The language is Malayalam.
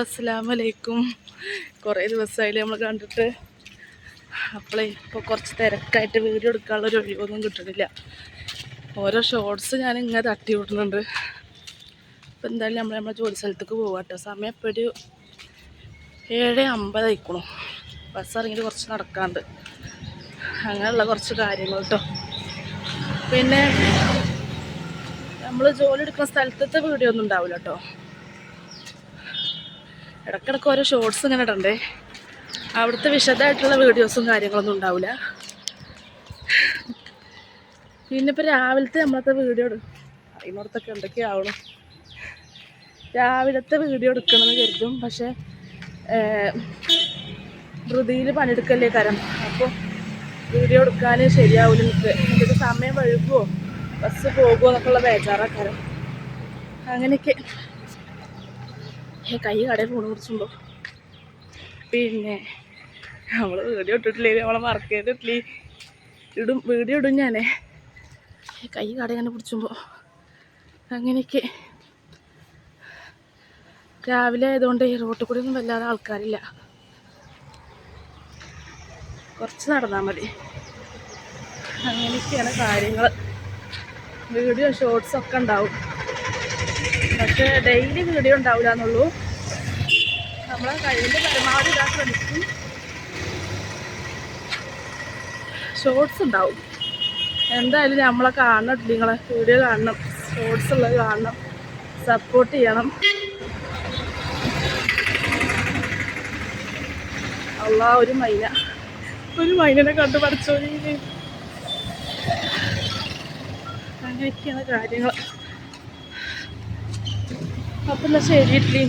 അസ്സാം വലൈക്കും കുറേ ദിവസമായില്ലേ നമ്മൾ കണ്ടിട്ട്. അപ്പോളേ ഇപ്പോൾ കുറച്ച് തിരക്കായിട്ട് വീഡിയോ എടുക്കാനുള്ള ഒരു ഒഴിവൊന്നും കിട്ടുന്നില്ല ഓരോ ഷോർട്സ് ഞാൻ ഇങ്ങനെ തട്ടി വിടുന്നുണ്ട്. അപ്പോൾ എന്തായാലും നമ്മൾ നമ്മളെ ജോലി സ്ഥലത്തേക്ക് പോകാം കേട്ടോ സമയം ഇപ്പോൾ ഒരു ഏഴ് അമ്പതായിക്കണു. ബസ് ഇറങ്ങിയിട്ട് കുറച്ച് നടക്കാണ്ട്. അങ്ങനെയുള്ള കുറച്ച് കാര്യങ്ങൾ കേട്ടോ പിന്നെ നമ്മൾ ജോലി എടുക്കുന്ന സ്ഥലത്തത്തെ വീഡിയോ ഒന്നും ഉണ്ടാവില്ല കേട്ടോ ഇടയ്ക്കിടയ്ക്ക് ഓരോ ഷോർട്സ് ഇങ്ങനെ ഇടണ്ടേ? അവിടുത്തെ വിശദമായിട്ടുള്ള വീഡിയോസും കാര്യങ്ങളൊന്നും ഉണ്ടാവില്ല പിന്നെ ഇപ്പോൾ രാവിലത്തെ നമ്മളത്തെ വീഡിയോ അതിനോടത്തൊക്കെ എന്തൊക്കെയാവണം? രാവിലത്തെ വീഡിയോ എടുക്കണമെന്ന് കരുതും. പക്ഷേ ധൃതിയിൽ പണിയെടുക്കല്ലേ കരം? അപ്പോൾ വീഡിയോ എടുക്കാൻ ശരിയാവില്ല എനിക്ക് എന്നിട്ട് സമയം വഴുകുമോ ബസ് പോകുമോ എന്നൊക്കെയുള്ള ബേജാറാക്കാരം അങ്ങനെയൊക്കെ കൈ കടയിൽ പോണ കുറിച്ചുമ്പോൾ പിന്നെ നമ്മൾ വീഡിയോ ഇട്ടിട്ടില്ലേ? നമ്മളെ വർക്ക് ചെയ്തിട്ടില്ലേ? ഇടും വീഡിയോ ഇടും ഞാനേ. കൈ കട ഇങ്ങനെ പിടിച്ചുമ്പോൾ അങ്ങനെയൊക്കെ. രാവിലെ ആയതുകൊണ്ട് ഈ റോട്ടിൽ കൂടി ഒന്നും വല്ലാതെ ആൾക്കാരില്ല. കുറച്ച് നടന്നാൽ മതി. അങ്ങനെയൊക്കെയാണ് കാര്യങ്ങൾ വീഡിയോ ഷോർട്സ് ഒക്കെ ഉണ്ടാവും. പക്ഷേ ഡെയിലി വീഡിയോ ഉണ്ടാവില്ല എന്നുള്ളൂ. നമ്മൾ കഴിവിന്റെ പരമാവധി ഇടാൻ ശ്രമിക്കും. ഷോർട്സ് ഉണ്ടാവും. എന്തായാലും നമ്മളെ കാണണം നിങ്ങളെ വീഡിയോ കാണണം. ഷോർട്സ് ഉള്ളത് കാണണം. സപ്പോർട്ട് ചെയ്യണം. അല്ല ഒരു മൈന. ഒരു മൈനനെ കണ്ടു പഠിച്ചോനി അങ്ങനെയൊക്കെയാണ് കാര്യങ്ങൾ अपना से एडिट ली